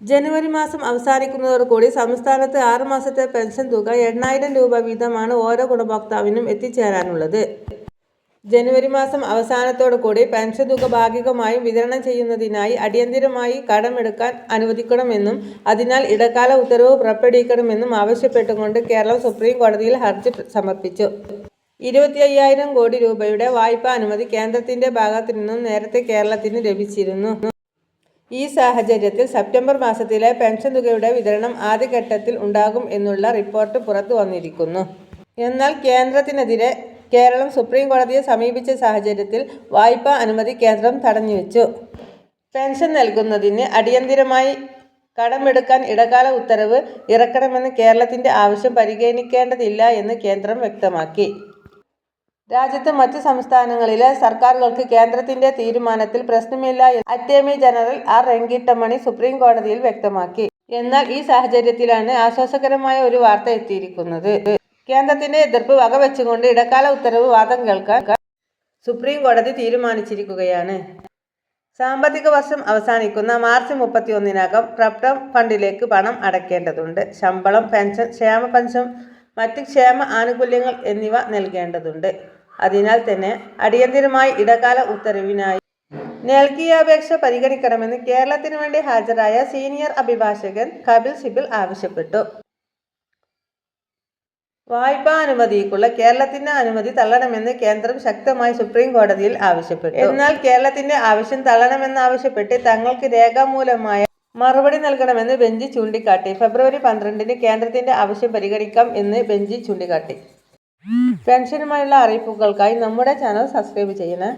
ജനുവരി മാസം അവസാനിക്കുന്നതോടുകൂടി സംസ്ഥാനത്ത് ആറ് മാസത്തെ പെൻഷൻ തുക എണ്ണായിരം രൂപ വീതമാണ് ഓരോ ഗുണഭോക്താവിനും എത്തിച്ചേരാനുള്ളത്. ജനുവരി മാസം അവസാനത്തോടുകൂടി പെൻഷൻ തുക ഭാഗികമായും വിതരണം ചെയ്യുന്നതിനായി അടിയന്തിരമായി കടമെടുക്കാൻ അനുവദിക്കണമെന്നും അതിനാൽ ഇടക്കാല ഉത്തരവ് പുറപ്പെടുവിക്കണമെന്നും ആവശ്യപ്പെട്ടുകൊണ്ട് കേരളം സുപ്രീം കോടതിയിൽ ഹർജി സമർപ്പിച്ചു. ഇരുപത്തിഅയ്യായിരം കോടി രൂപയുടെ വായ്പാ അനുമതി കേന്ദ്രത്തിന്റെ ഭാഗത്തു നിന്നും നേരത്തെ കേരളത്തിന് ലഭിച്ചിരുന്നു. ഈ സാഹചര്യത്തിൽ സെപ്റ്റംബർ മാസത്തിലെ പെൻഷൻ തുകയുടെ വിതരണം ആദ്യഘട്ടത്തിൽ ഉണ്ടാകും എന്നുള്ള റിപ്പോർട്ട് പുറത്തു വന്നിരിക്കുന്നു എന്നാൽ കേന്ദ്രത്തിനെതിരെ കേരളം സുപ്രീം കോടതിയെ സമീപിച്ച സാഹചര്യത്തിൽ വായ്പാ അനുമതി കേന്ദ്രം തടഞ്ഞുവെച്ചു പെൻഷൻ നൽകുന്നതിന് അടിയന്തിരമായി കടമെടുക്കാൻ ഇടകാല ഉത്തരവ് ഇറക്കണമെന്ന് കേരളത്തിന്റെ ആവശ്യം പരിഗണിക്കേണ്ടതില്ല എന്ന് കേന്ദ്രം വ്യക്തമാക്കി. രാജ്യത്തെ മറ്റ് സംസ്ഥാനങ്ങളിലെ സർക്കാരുകൾക്ക് കേന്ദ്രത്തിന്റെ തീരുമാനത്തിൽ പ്രശ്നമില്ല എന്ന് attorney general R. Venkataramani supreme കോടതിയിൽ വ്യക്തമാക്കി. എന്നാൽ ഈ സാഹചര്യത്തിലാണ് ആശ്വാസകരമായ ഒരു വാർത്ത എത്തിയിരിക്കുന്നത്. കേന്ദ്രത്തിന്റെ എതിർപ്പ് വകവെച്ചുകൊണ്ട് ഇടക്കാല ഉത്തരവ് വാദം കേൾക്കാൻ സുപ്രീം കോടതി തീരുമാനിച്ചിരിക്കുകയാണ്. സാമ്പത്തിക വർഷം അവസാനിക്കുന്ന മാർച്ച് മുപ്പത്തിയൊന്നിനകം പ്രപ്ടം ഫണ്ടിലേക്ക് പണം അടയ്ക്കേണ്ടതുണ്ട്. ശമ്പളം, പെൻഷൻ, ക്ഷേമ പെൻഷൻ, മറ്റ് ക്ഷേമ ആനുകൂല്യങ്ങൾ എന്നിവ നൽകേണ്ടതുണ്ട്. അതിനാൽ തന്നെ അടിയന്തിരമായി ഇടക്കാല ഉത്തരവിനായി നൽകിയ അപേക്ഷ പരിഗണിക്കണമെന്ന് കേരളത്തിന് വേണ്ടി ഹാജരായ സീനിയർ അഭിഭാഷകൻ കപിൽ സിബിൽ ആവശ്യപ്പെട്ടു. വായ്പാ അനുമതിക്കുള്ള കേരളത്തിന്റെ അനുമതി തള്ളണമെന്ന് കേന്ദ്രം ശക്തമായി സുപ്രീം കോടതിയിൽ ആവശ്യപ്പെട്ടു. എന്നാൽ കേരളത്തിന്റെ ആവശ്യം തള്ളണമെന്നാവശ്യപ്പെട്ട് തങ്ങൾക്ക് രേഖാമൂലമായ മറുപടി നൽകണമെന്ന് ബെഞ്ച് ചൂണ്ടിക്കാട്ടി. ഫെബ്രുവരി പന്ത്രണ്ടിന് കേന്ദ്രത്തിന്റെ ആവശ്യം പരിഗണിക്കാം എന്ന് ബെഞ്ച് ചൂണ്ടിക്കാട്ടി. പെൻഷനുമായുള്ള അറിയിപ്പുകൾക്കായി നമ്മുടെ ചാനൽ സബ്സ്ക്രൈബ് ചെയ്യണേ.